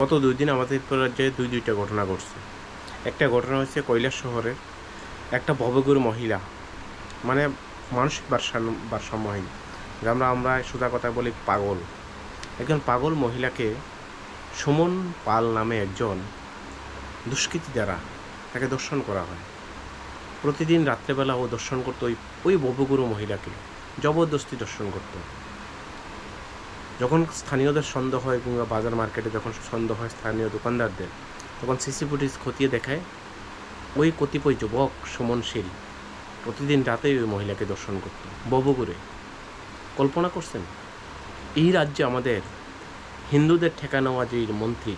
গত দুই দিন আমাদের রাজ্যে দুই, দুইটা ঘটনা ঘটছে। একটা ঘটনা হচ্ছে কৈলাস শহরের একটা ভবগুরু মহিলা মানে মানসিক ভারসাম্য, ভারসাম্যহীন আমরা আমরা সোজা কথা বলি পাগল। একজন পাগল মহিলাকে সুমন পাল নামে একজন দুষ্কৃতী দ্বারা তাকে দর্শন করা হয়। প্রতিদিন রাত্রেবেলা ও দর্শন করতো ওই ওই ভবগুরু মহিলাকে, জবরদস্তি দর্শন করতো। যখন স্থানীয়দের সন্দেহ হয় কিংবা বাজার মার্কেটে যখন সন্দেহ হয় স্থানীয় দোকানদারদের, তখন সিসি ফুটেজ খতিয়ে দেখায় ওই কতিপয় যুবক সুমনশীল। প্রতিদিন রাতেই ওই মহিলাকে দর্শন করত। ববুগুরে কল্পনা করছেন? এই রাজ্যে আমাদের হিন্দুদের ঠেকা নেওয়া যে মন্ত্রী,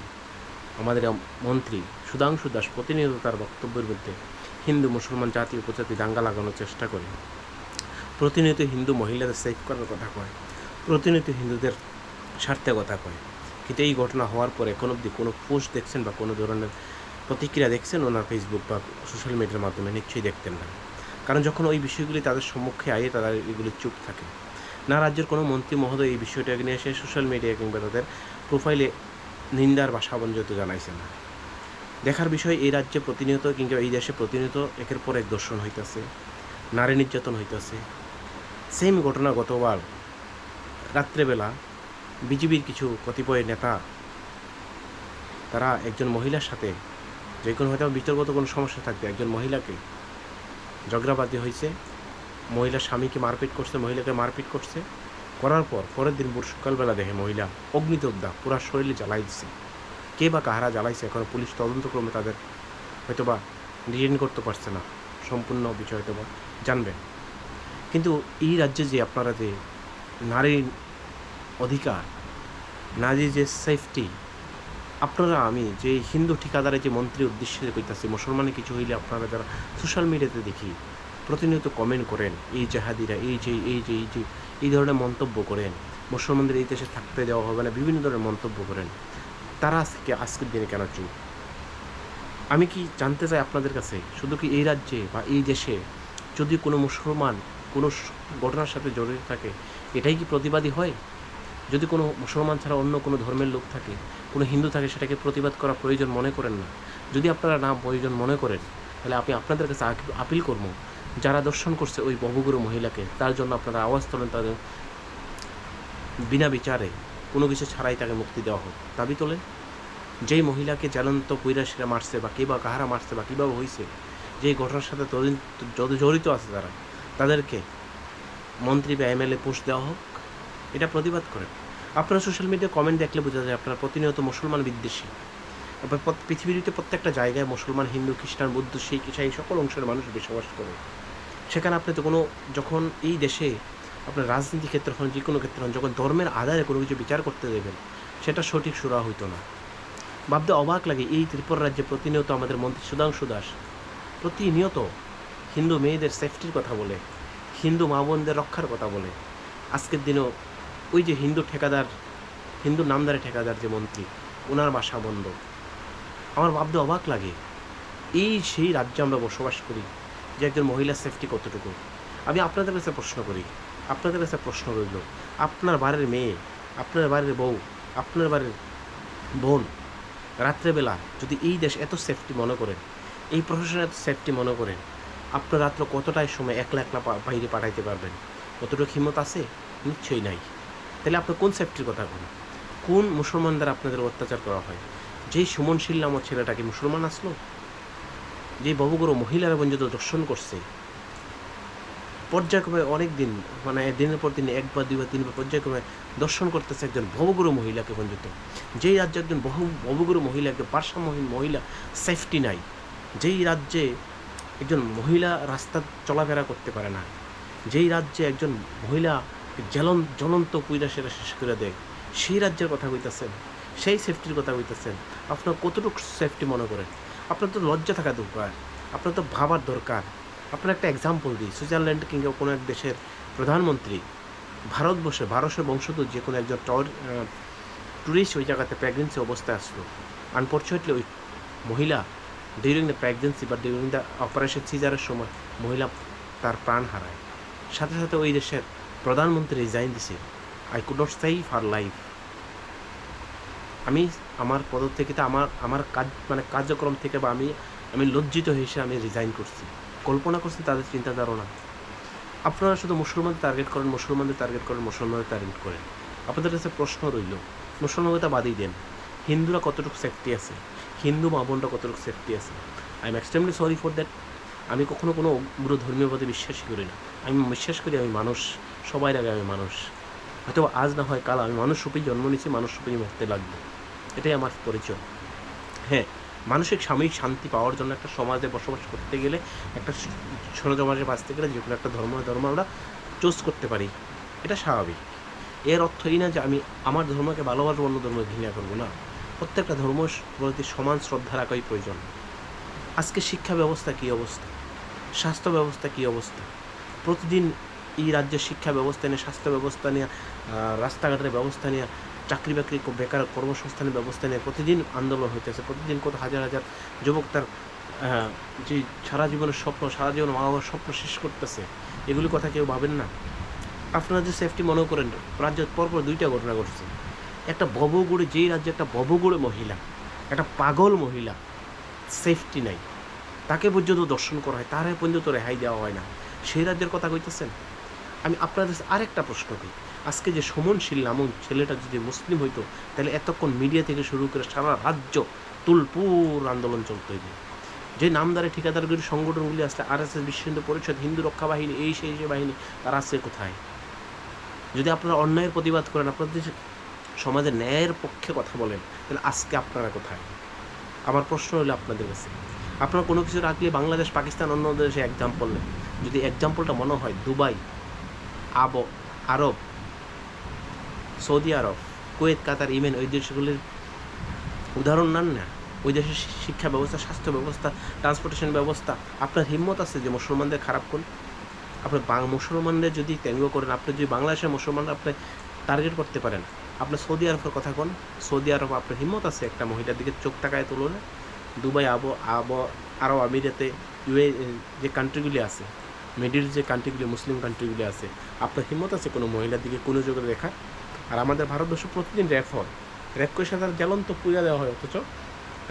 আমাদের মন্ত্রী সুধাংশু দাস প্রতিনিয়ত তার বক্তব্যের মধ্যে হিন্দু, মুসলমান জাতি উপজাতি দাঙ্গা লাগানোর চেষ্টা করে। প্রতিনিয়ত হিন্দু মহিলাদের সেফ করার কথা কয়। প্রতিনিয়ত হিন্দুদের স্বার্থে কথা কয়। কিন্তু এই ঘটনা হওয়ার পরে এখন অবধি কোনো পোস্ট দেখছেন বা কোনো ধরনের প্রতিক্রিয়া দেখছেন ওনার ফেসবুক বা সোশ্যাল মিডিয়ার মাধ্যমে? নিশ্চয়ই দেখতেন না। কারণ যখন ওই বিষয়গুলি তাদের সম্মুখে আয়ে তারা এগুলি চুপ থাকে। না রাজ্যের কোনো মন্ত্রী মহোদয় এই বিষয়টাকে নিয়ে এসে সোশ্যাল মিডিয়া কিংবা তাদের প্রোফাইলে নিন্দার বা সাবঞ্জত জানাইছে না। দেখার বিষয় এই রাজ্যে প্রতিনিয়ত কিংবা এই দেশে প্রতিনিয়ত একের পর এক দর্শন হইতেছে, নারী নির্যাতন হইতেছে। সেম ঘটনা গতবার রাত্রেবেলা বিজেপির কিছু কতিপয় নেতা, তারা একজন মহিলার সাথে যে কোনো হয়তো বিতর্কত কোনো সমস্যা থাকবে, একজন মহিলাকে ঝগড়াবাদি হয়েছে, মহিলা স্বামীকে মারপিট করছে, মহিলাকে মারপিট করছে, করার পর পরের দিন ভোর সকালবেলা দেখে মহিলা অগ্নিদগ্ধা পুরা শরীরে জ্বালাই দিচ্ছে কে বা কাহারা জ্বালাইছে এখন পুলিশ তদন্তক্রমে তাদের হয়তো বা ডিটেন করতে পারছে না, সম্পূর্ণ বিষয় হয়তো বা জানবেন কিন্তু এই রাজ্যে যে আপনারা যে নারীর অধিকার নারীর যে সেফটি আপনারা, আমি যে হিন্দু ঠিকাদারে যে মন্ত্রী উদ্দেশ্যে কইতাছি, মুসলমানে কিছু হইলে আপনারা যারা সোশ্যাল মিডিয়াতে দেখি, প্রতিনিয়ত কমেন্ট করেন, এই জাহাদিরা, এই যে এই যে এই যে, এই ধরনের মন্তব্য করেন। মুসলমানদের এই দেশে থাকতে দেওয়া হবে না, বিভিন্ন ধরনের মন্তব্য করেন। তারা আজকে, আজকের দিনে কেন চুপ? আমি কি জানতে চাই আপনাদের কাছে? শুধু কি এই রাজ্যে বা এই দেশে যদি কোনো মুসলমান কোনো ঘটনার সাথে জড়িত থাকে, এটাই কি প্রতিবাদী হয়? যদি কোনো মুসলমান ছাড়া অন্য কোনো ধর্মের লোক থাকে, কোনো হিন্দু থাকে সেটাকে প্রতিবাদ করা প্রয়োজন মনে করেন না। যদি আপনারা না প্রয়োজন মনে করেন, তাহলে আমি আপনাদের কাছে আপিল করব, যারা দর্শন করছে ওই বহুগুরু মহিলাকে, তার জন্য আপনারা আওয়াজ তোলেন তাদের। বিনা বিচারে কোনো কিছু ছাড়াই তাকে মুক্তি দেওয়া হোক। দাবি তোলেন যেই মহিলাকে জ্বলন্ত কৈরাসীরা মারছে বা কে বা কাহারা মারছে বা কীভাবে হয়েছে যেই ঘটনার সাথে জড়িত আছে তারা, তাদেরকে মন্ত্রী বা এমএলএ পোস্ট দেওয়া হোক, এটা প্রতিবাদ করেন। আপনারা সোশ্যাল মিডিয়া কমেন্ট দেখলে বোঝা যায় আপনারা প্রতিনিয়ত মুসলমান বিদ্বেষী। পৃথিবীতে প্রত্যেকটা জায়গায় মুসলমান, হিন্দু, খ্রিস্টান, বৌদ্ধ, শিখ, ইসাই সকল অংশের মানুষ বসবাস করে। সেখানে আপনি তো কোনো, যখন এই দেশে আপনার রাজনীতি ক্ষেত্রে হন যে কোনো ক্ষেত্রে হন, যখন ধর্মের আধারে কোনো কিছু বিচার করতে দেবেন, সেটা সঠিক সুরা হইতো না। ভাবতে অবাক লাগে, এই ত্রিপুরা রাজ্যে প্রতিনিয়ত আমাদের মন্ত্রী সুধাংশু দাস প্রতিনিয়ত হিন্দু মেয়েদের সেফটির কথা বলে, হিন্দু মা বোনদের রক্ষার কথা বলে। আজকের দিনেও ওই যে হিন্দু ঠেকাদার, হিন্দু নামদারে ঠেকাদার যে মন্ত্রী ওনার বাসা বন্ধ। আমার ভাবতে অবাক লাগে। এই সেই রাজ্যে আমরা বসবাস করি, যে একজন মহিলার সেফটি কতটুকু? আমি আপনাদের কাছে প্রশ্ন করি, আপনাদের কাছে প্রশ্ন রইল, আপনার বাড়ির মেয়ে, আপনার বাড়ির বউ, আপনার বাড়ির বোন, রাত্রেবেলা যদি এই দেশ এত সেফটি মনে করেন, এই প্রশাসন এত সেফটি মনে করেন, আপনার রাত্র কতটাই সময় একলা একলা বাইরে পাঠাইতে পারবেন? কতটুকু হিম্মত আছে? নিশ্চয়ই নাই। তাহলে আপনি কোন সেফটির কথা বলেন? কোন মুসলমান দ্বারা আপনাদের অত্যাচার করা হয়? যেই সুমনশীল নামক ছেলেটাকে মুসলমান আসলো? যে বহুগুরু মহিলারা বঞ্চিত দর্শন করছে? পর্যায়ক্রমে অনেক দিন মানে দিনের পর দিন একবার দুইবার তিনবার পর্যায়ক্রমে দর্শন করতেছে একজন ভবগুরু মহিলাকে বঞ্চিত যেই রাজ্যে একজন বহু ভবগুরু মহিলা, একজন ভারসাম্যহীন মহিলা সেফটি নাই, যেই রাজ্যে একজন মহিলা রাস্তা চলাফেরা করতে পারে না, যেই রাজ্যে একজন মহিলা জ্বলন, জ্বলন্ত কুইরা সেটা শেষ করে দেয়। সেই রাজ্যের কথা কইতেছেন, সেই সেফটির কথা কইতেছেন। আপনার কতটুকু সেফটি মনে করেন? আপনার তো লজ্জা থাকা দরকার, আপনার তো ভাবার দরকার। আপনার একটা এক্সাম্পল দিই, সুইজারল্যান্ড কিংবা কোনো এক দেশের প্রধানমন্ত্রী ভারতবর্ষে ভারতের বংশোদ্ভূত যে কোনো একজন টর ট্যুরিস্ট ওই জায়গাতে প্রেগনেন্সি অবস্থায় আসলো। আনফর্চুনেটলি ওই মহিলা ডিউরিং দ্য প্রেগনেন্সি বা ডিউরিং দ্য অপারেশন সিজারের সময় মহিলা তার প্রাণ হারায়। সাথে সাথে ওই দেশের প্রধানমন্ত্রী রিজাইন দিছে। I could not save her life আমি আমার পদ থেকে আমার আমার কাজ মানে কার্যক্রম থেকে বা আমি আমি লজ্জিত হিসেবে আমি রিজাইন করছি। কল্পনা করছি তাদের চিন্তা ধারণা আপনারা শুধু মুসলমানদের টার্গেট করেন, মুসলমানদের টার্গেট করেন, মুসলমানদের টার্গেট করেন। আপনাদের কাছে প্রশ্ন রইল মুসলমানদের বাদই দেন। হিন্দুরা কতটুকু সেফটি আছে? হিন্দু মা বোনরা কতটুকু সেফটি আছে? I am extremely sorry for that আমি কখনো কোনো পুরো ধর্মীয় পথে বিশ্বাসই করি না। আমি বিশ্বাস করি আমি মানুষ সবার আগে আমি মানুষ। হয়তো আজ না হয়, কাল আমি মানুষ রূপেই জন্ম নিয়েছি, মানুষ রূপেই মরতে লাগবে। এটাই আমার পরিচয়। হ্যাঁ মানসিক, সাময়িক শান্তি পাওয়ার জন্য একটা সমাজে বসবাস করতে গেলে একটা ছোট সমাজে বাঁচতে গেলে যে কোনো একটা ধর্ম ধর্ম আমরা চুজ করতে পারি। এটা স্বাভাবিক। এর অর্থ এই না যে আমি আমার ধর্মকে ভালোবাসবো, অন্য ধর্মকে ঘৃণা করব না। প্রত্যেকটা ধর্ম প্রতি সমান শ্রদ্ধা রাখাই প্রয়োজন। আজকে শিক্ষা ব্যবস্থা কী অবস্থা? স্বাস্থ্য ব্যবস্থা কী অবস্থা? প্রতিদিন এই রাজ্যের শিক্ষা ব্যবস্থা নিয়ে, স্বাস্থ্য ব্যবস্থা নিয়ে রাস্তাঘাটের ব্যবস্থা নিয়ে, চাকরি বাকরি বেকার কর্মসংস্থানের ব্যবস্থা নিয়ে প্রতিদিন আন্দোলন হইতেছে প্রতিদিন কত হাজার হাজার যুবক তার যে সারা জীবনের স্বপ্ন, সারা জীবন মা বাবার স্বপ্ন শেষ করতেছে, এগুলি কথা কেউ ভাবেন না? আপনারা যে সেফটি মনে করেন রাজ্যের পরপর দুইটা ঘটনা ঘটছে। একটা ববগুড়ে যেই রাজ্যে একটা ববগুড়ে মহিলা, একটা পাগল মহিলা সেফটি নাই। তাকে পর্যন্ত দর্শন করা হয়, তারে পর্যন্ত রেহাই দেওয়া হয় না। সেই রাজ্যের কথা কইতেছেন? আমি আপনাদের আরেকটা প্রশ্ন করি। আজকে যে সমনশীল নামন ছেলেটা যদি মুসলিম হইতো, তাহলে এতক্ষণ মিডিয়া থেকে শুরু করে সারা রাজ্য তুলপুর আন্দোলন চলতে হইবে যে নামদারে ঠিকাদারগুলি সংগঠনগুলি আসলে আর এস এস বিশ্ব হিন্দু পরিষদ, হিন্দু রক্ষা বাহিনী, এই সেই সেই বাহিনী, তারা আছে কোথায়? যদি আপনারা অন্যায়ের প্রতিবাদ করেন, আপনাদের সমাজের ন্যায়ের পক্ষে কথা বলেন, তাহলে আজকে আপনারা কোথায়? আমার প্রশ্ন হলো আপনাদের কাছে। আপনারা কোনো কিছু রাখলে বাংলাদেশ, পাকিস্তান, অন্য দেশে এক্সাম্পল যদি এক্সাম্পলটা মনে হয়, দুবাই, আব, Arab, Saudi Arab, Kuwait, Qatar, Yemen, ওই দেশগুলির উদাহরণ নেন না? ওই দেশের শিক্ষা ব্যবস্থা, স্বাস্থ্য ব্যবস্থা ট্রান্সপোর্টেশন ব্যবস্থা, আপনার হিম্মত আছে যে মুসলমানদের খারাপ করুন? আপনি বাং, মুসলমানদের যদি ব্যঙ্গ করেন, আপনি যদি বাংলাদেশের মুসলমানরা আপনি টার্গেট করতে পারেন, আপনি সৌদি আরবের কথা কোন, সৌদি আরব আপনার হিম্মত আছে একটা মহিলার দিকে চোখ টাকায় তুলো না দুবাই আব আব, আরব আমিরাতে ইউএ যে কান্ট্রিগুলি আছে, মিডিল যে কান্ট্রিগুলি মুসলিম কান্ট্রিগুলি আছে, আপনার হিম্মত আছে কোনো মহিলার দিকে কোনো যোগে দেখা আর আমাদের ভারতবর্ষ প্রতিদিন র্যাপ হয়। র্যাপ করে সাথে জ্বলন্ত পুজা দেওয়া হয়, অথচ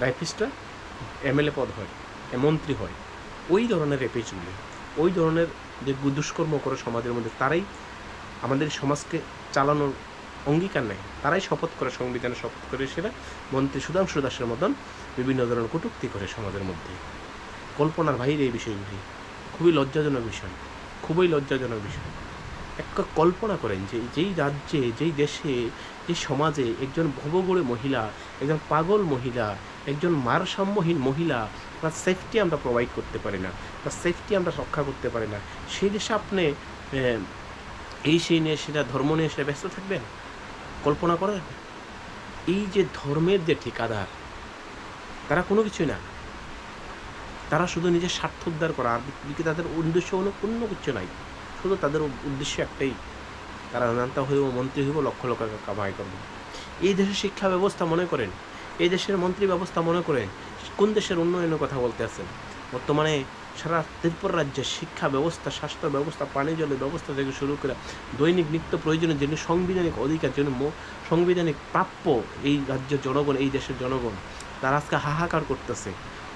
র্যাপিস্টরা এমএলএ পদ হয় মন্ত্রী হয়। ওই ধরনের র্যাপিস্টগুলি ওই ধরনের যে দুষ্কর্ম করে সমাজের মধ্যে, তারাই আমাদের সমাজকে চালানোর অঙ্গীকার নেয় তারাই শপথ করে, সংবিধানে শপথ করে সেটা মন্ত্রী সুধাংশু দাসের মতন বিভিন্ন ধরনের কটূক্তি করে সমাজের মধ্যে। কল্পনার বাইরে এই বিষয়গুলি। খুবই লজ্জাজনক বিষয়। খুবই লজ্জাজনক বিষয়। একটা কল্পনা করেন যে যেই রাজ্যে, যেই দেশে যে সমাজে একজন ভবগড়ে মহিলা, একজন পাগল মহিলা, একজন মারসাম্যহীন মহিলা, তার সেফটি আমরা প্রোভাইড করতে পারি না, তার সেফটি আমরা রক্ষা করতে পারি না। সেই দেশে আপনি এই সেই নিয়ে সেটা ধর্ম নিয়ে সেটা ব্যস্ত থাকবেন? কল্পনা করেন এই যে ধর্মের যে ঠিকাদার, তারা কোনো কিছুই না। তারা শুধু নিজের স্বার্থ উদ্ধার করা, আর দিকে তাদের উদ্দেশ্য কোনো কোনো কিছু নাই। শুধু তাদের উদ্দেশ্য একটাই, তারা নেতা হইব, মন্ত্রী হইব, লক্ষ লক্ষ কামাই করবে। এই দেশের শিক্ষা ব্যবস্থা মনে করেন, এই দেশের মন্ত্রী ব্যবস্থা মনে করেন, কোন দেশের উন্নয়নের কথা বলতে আছেন? বর্তমানে সারা ত্রিপুর রাজ্যের শিক্ষা ব্যবস্থা, স্বাস্থ্য ব্যবস্থা, পানি জলের ব্যবস্থা থেকে শুরু করে দৈনিক নিত্য প্রয়োজনীয় যেগুলি সাংবিধানিক অধিকার যেন সাংবিধানিক প্রাপ্য এই রাজ্যের জনগণ, এই দেশের জনগণ, তারা আজকে হাহাকার করতেছে।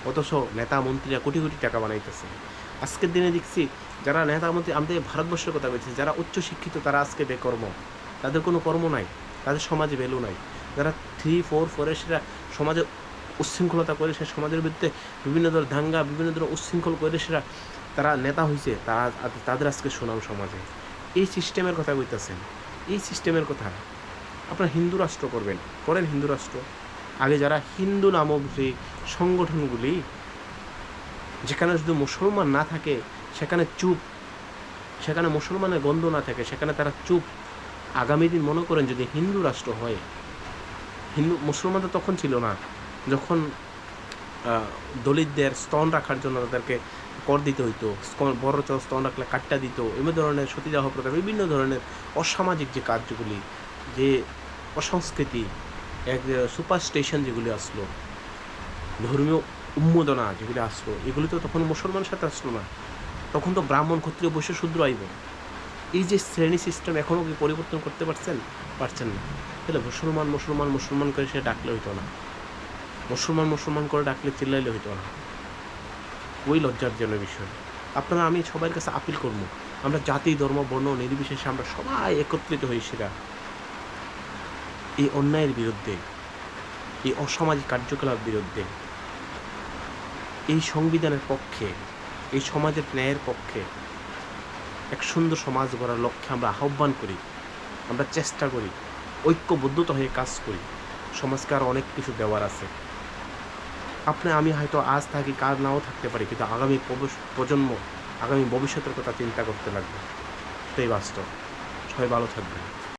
অথচ নেতা মন্ত্রীরা কোটি কোটি টাকা বানাইতেছে। আজকের দিনে দেখছি যারা নেতা মন্ত্রী, আমাদের ভারতবর্ষের কথা বলছি যারা উচ্চ শিক্ষিত তারা আজকে বেকর্ম। তাদের কোনো কর্ম নাই, তাদের সমাজে ভ্যালু নাই। যারা থ্রি ফোর ফোরে সেটা সমাজে উচ্ছৃঙ্খলতা করে সে সমাজের বিরুদ্ধে বিভিন্ন ধরনের দাঙ্গা, বিভিন্ন ধরনের উচ্ছৃঙ্খল করে সেটা তারা নেতা হয়েছে তারা তাদের আজকে সুনাম সমাজে। এই সিস্টেমের কথা কইতেছেন। এই সিস্টেমের কথা আপনার হিন্দু রাষ্ট্র করবেন। করেন হিন্দু রাষ্ট্র। আগে যারা হিন্দু নামক যে সংগঠনগুলি, যেখানে শুধু মুসলমান না থাকে, সেখানে চুপ, সেখানে মুসলমানের গন্ধ না থাকে, সেখানে তারা চুপ। আগামী দিন মনে করেন যদি হিন্দু রাষ্ট্র হয়, হিন্দু, মুসলমান তো তখন ছিল না। যখন দলিতদের স্তন রাখার জন্য তাদেরকে কর দিতে হইতো বড় চর স্তন রাখলে কাটটা দিত, এমনি ধরনের সতীদাহ প্রথা, বিভিন্ন ধরনের অসামাজিক যে কার্যগুলি, যে অসংস্কৃতি, এক সুপার স্টেশন যেগুলি আসলো, ধর্মীয় উন্মোদনা যেগুলি আসলো, এগুলি তো তখন মুসলমানের সাথে আসলো না। তখন তো ব্রাহ্মণ, ক্ষত্রিয়, বৈশ্য, শূদ্র আইব। এই যে শ্রেণি সিস্টেম এখনও কি পরিবর্তন করতে পারছেন? পারছেন না। তাহলে মুসলমান মুসলমান মুসলমান করে সে ডাকলে হইতো না। মুসলমান মুসলমান করে ডাকলে চিল্লাইলে হইতো না। ওই লজ্জার জন্য বিষয়। আপনারা, আমি সবার কাছে আপিল করব। আমরা জাতি, ধর্ম, বর্ণ, নির্বিশেষে আমরা সবাই একত্রিত হই সেটা। এই অন্যায়ের বিরুদ্ধে, এই অসামাজিক কার্যকলাপ বিরুদ্ধে, এই সংবিধানের পক্ষে, এই সমাজের ন্যায়ের পক্ষে এক সুন্দর সমাজ গড়ার লক্ষ্যে আমরা আহ্বান করি, আমরা চেষ্টা করি ঐক্যবদ্ধতা হয়ে কাজ করি। সমাজকে আর অনেক কিছু দেওয়ার আছে। আপনি আমি হয়তো আজ থাকি কার নাও থাকতে পারি, কিন্তু আগামী প্রজন্ম, আগামী ভবিষ্যতের কথা চিন্তা করতে লাগবে। এটাই বাস্তব। সবাই ভালো থাকবে